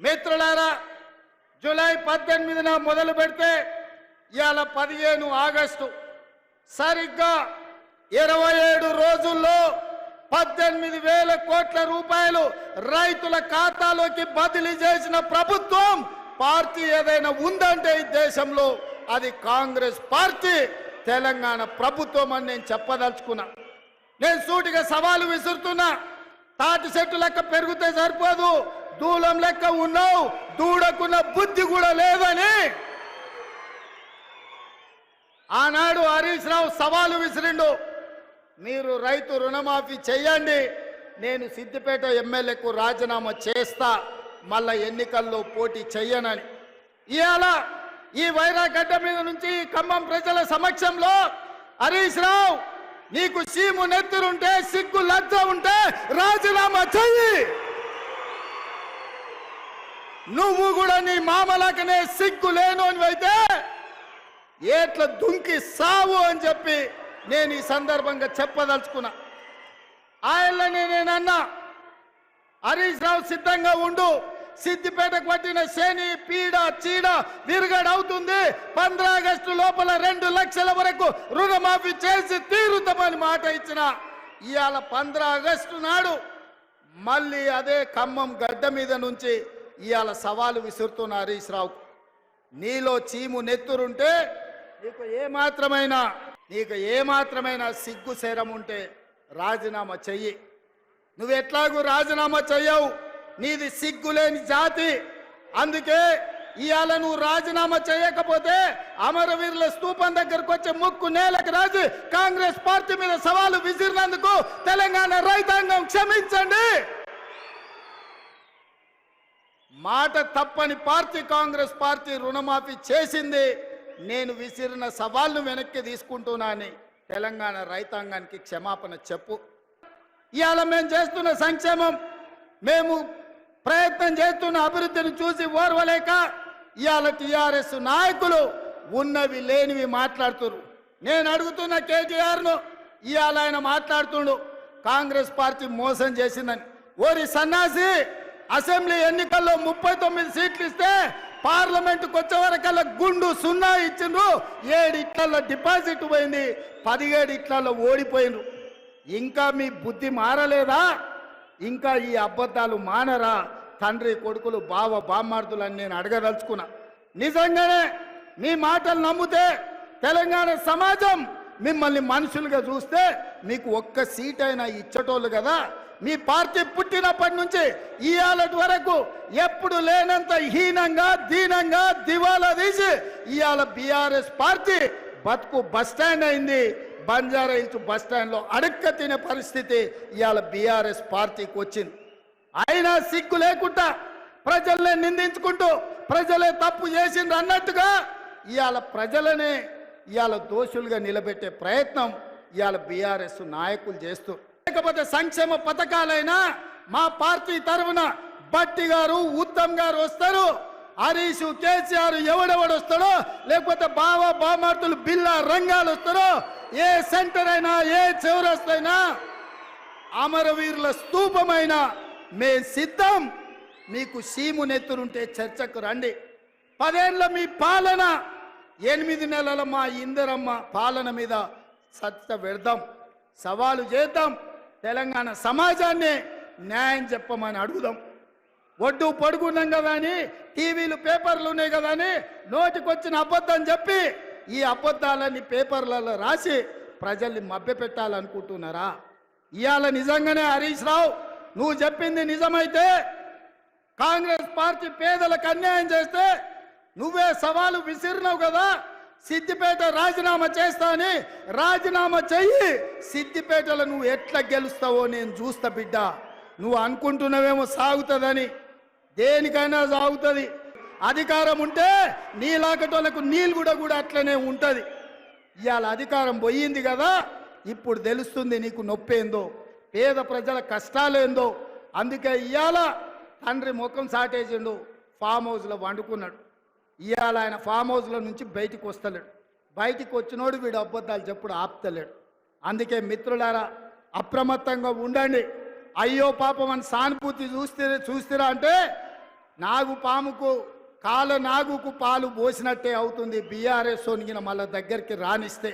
మిత్రులారా జూలై పద్దెనిమిదిన మొదలు పెడితే ఇవాళ పదిహేను ఆగస్టు సరిగ్గా ఇరవై ఏడు రోజుల్లో పద్దెనిమిది వేల కోట్ల రూపాయలు రైతుల ఖాతాలోకి బదిలీ చేసిన ప్రభుత్వం పార్టీ ఏదైనా ఉందంటే ఈ దేశంలో అది కాంగ్రెస్ పార్టీ తెలంగాణ ప్రభుత్వం అని నేను చెప్పదలుచుకున్నా. నేను సూటిగా సవాలు విసురుతున్నా. తాటి చెట్టు లెక్క పెరిగితే సరిపోదు. దూలం లెక్క ఉన్నావు దూడకున్న బుద్ధి కూడా లేదని. ఆనాడు హరీష్ రావు సవాలు విసిరిండు. మీరు రైతు రుణమాఫీ చెయ్యండి నేను సిద్దిపేట ఎమ్మెల్యేకు రాజీనామా చేస్తా మళ్ళా ఎన్నికల్లో పోటీ చెయ్యనని. ఇవాళ ఈ వైరాగడ్డ మీద నుంచి ఖమ్మం ప్రజల సమక్షంలో హరీష్ రావు నీకు సీము నెత్తురుంటే సిగ్గు లజ్జ ఉంటే రాజీనామా చెయ్యి. నువ్వు కూడా నీ మామలకనే సిగ్గు లేను అయితే ఏట్ల దుంకి సావు అని చెప్పి నేను ఈ సందర్భంగా చెప్పదలుచుకున్నా. ఆయనని నేను హరీష్ రావు సిద్ధంగా ఉండు. సిద్దిపేటకు పట్టిన శని పీడ చీడ విరుగడవుతుంది. పంద్ర ఆగస్టు లోపల రెండు లక్షల వరకు రుణమాఫీ చేసి తీరుతామని మాట ఇచ్చిన ఇవాళ పంద్ర ఆగస్టు నాడు మళ్ళీ అదే ఖమ్మం గడ్డ మీద నుంచి ఇవాళ సవాలు విసురుతున్న హరీష్ రావు నీలో చీము నెత్తురుంటే నీకు ఏ నీకు ఏ సిగ్గు శరం ఉంటే రాజీనామా చెయ్యి. నువ్వు ఎట్లాగూ రాజీనామా చెయ్యవు? నీది సిగ్గులేని జాతి. అందుకే ఇవాళ నువ్వు రాజీనామా చేయకపోతే అమరవీరుల స్థూపం దగ్గరకు వచ్చే ముక్కు నేలకు రాజు కాంగ్రెస్ పార్టీ మీద సవాలు విసిరినందుకు తెలంగాణ రైతాంగం క్షమించండి. మాట తప్పని పార్టీ కాంగ్రెస్ పార్టీ రుణమాఫీ చేసింది. నేను విసిరిన సవాల్ను వెనక్కి తీసుకుంటున్నాను తెలంగాణ రైతాంగానికి క్షమాపణ చెప్పు. ఇవాళ మేము చేస్తున్న సంక్షేమం మేము ప్రయత్నం చేస్తున్న అభివృద్ధిని చూసి ఓర్వలేక ఇవాళ టిఆర్ఎస్ నాయకులు ఉన్నవి లేనివి మాట్లాడుతున్నారు నేను అడుగుతున్న కేటీఆర్ను ఇవాళ ఆయన మాట్లాడుతుండు. కాంగ్రెస్ పార్టీ మోసం చేసిందని. ఓరి సన్నాసి! అసెంబ్లీ ఎన్నికల్లో ముప్పై తొమ్మిది సీట్లు ఇస్తే పార్లమెంట్కి వచ్చే వరకల్లా గుండు సున్నా ఇచ్చిండ్రు. ఏడు ఇట్లలో డిపాజిట్ పోయింది పదిహేడు ఇట్లలో ఓడిపోయిండ్రు. ఇంకా మీ బుద్ధి మారలేదా? ఇంకా ఈ అబద్ధాలు మానరా? తండ్రి కొడుకులు బావ బామ్మార్దులని నేను అడగదలుచుకున్నా. నిజంగానే మీ మాటలు నమ్మితే తెలంగాణ సమాజం మిమ్మల్ని మనుషులుగా చూస్తే మీకు ఒక్క సీట్ అయినా ఇచ్చటోళ్ళు కదా. మీ పార్టీ పుట్టినప్పటి నుంచి ఇవాళ వరకు ఎప్పుడు లేనంత హీనంగా దీనంగా దివాలా తీసి ఇవాళ బీఆర్ఎస్ పార్టీ బతుకు బస్ స్టాండ్ అయింది. బంజారా హిల్స్ బస్ స్టాండ్లో అడక్క తినే పరిస్థితి ఇవాళ బీఆర్ఎస్ పార్టీకి వచ్చింది. అయినా సిగ్గు లేకుండా ప్రజల్ని నిందించుకుంటూ ప్రజలే తప్పు చేసిండ్రు అన్నట్టుగా ఇవాళ ప్రజలనే ఇవాళ దోషులుగా నిలబెట్టే ప్రయత్నం ఇవాళ బీఆర్ఎస్ నాయకులు చేస్తూ లేకపోతే సంక్షేమ పథకాలైనా మా పార్టీ తరఫున బట్టి గారు ఉత్తమ్ గారు వస్తారు. హరీష్ కేసీఆర్ ఎవడెవడు వస్తాడో లేకపోతే బావ బామార్తులు బిల్లా రంగాలు వస్తారో ఏ సెంటర్ అయినా ఏ చివరస్తైనా అమరవీరుల స్తూపమైన మే సిద్ధం. మీకు సీము నెత్తురుంటే చర్చకు రండి. పదేళ్ళ మీ పాలన ఎనిమిది నెలల మా ఇందరమ్మ పాలన మీద చర్చ పెడదాం. సవాలు చేద్దాం. తెలంగాణ సమాజాన్ని న్యాయం చెప్పమని అడుగుదాం. ఒడ్డు పడుకున్నాం కదా అని టీవీలు పేపర్లు ఉన్నాయి కదా అని నోటికొచ్చిన అబద్ధం చెప్పి ఈ అబద్ధాలని పేపర్లలో రాసి ప్రజల్ని మభ్యపెట్టాలనుకుంటున్నారా? ఇవాళ నిజంగానే హరీష్ రావు నువ్వు చెప్పింది నిజమైతే కాంగ్రెస్ పార్టీ పేదలకు అన్యాయం చేస్తే నువ్వే సవాలు విసిరినావు కదా సిద్దిపేట రాజీనామా చేస్తాని రాజీనామా చెయ్యి. సిద్దిపేటలో నువ్వు ఎట్లా గెలుస్తావో నేను చూస్తా బిడ్డ. నువ్వు అనుకుంటున్నావేమో సాగుతుందని. దేనికైనా సాగుతుంది. అధికారం ఉంటే నీలాకటోళ్ళకు నీళ్ళు కూడా కూడా అట్లనే ఉంటుంది. ఇవాళ అధికారం పోయింది కదా. ఇప్పుడు తెలుస్తుంది నీకు నొప్పేందో. పేద ప్రజల కష్టాలేందో. అందుకే ఇవాళ తండ్రి ముఖం సాటేసిండు. ఫామ్ హౌస్లో వండుకున్నాడు. ఇవాళ ఆయన ఫామ్ హౌస్లో నుంచి బయటికి వస్తలేడు. బయటికి వచ్చినోడు వీడు అబద్ధాలు చెప్పుడు ఆపుతలేడు. అందుకే మిత్రులారా అప్రమత్తంగా ఉండండి. అయ్యో పాపం అని సానుభూతి చూస్తే చూస్తారా అంటే నాగు పాముకు కాల నాగుకు పాలు పోసినట్టే అవుతుంది. బీఆర్ఎస్ వణిగిన మళ్ళా దగ్గరికి రానిస్తే.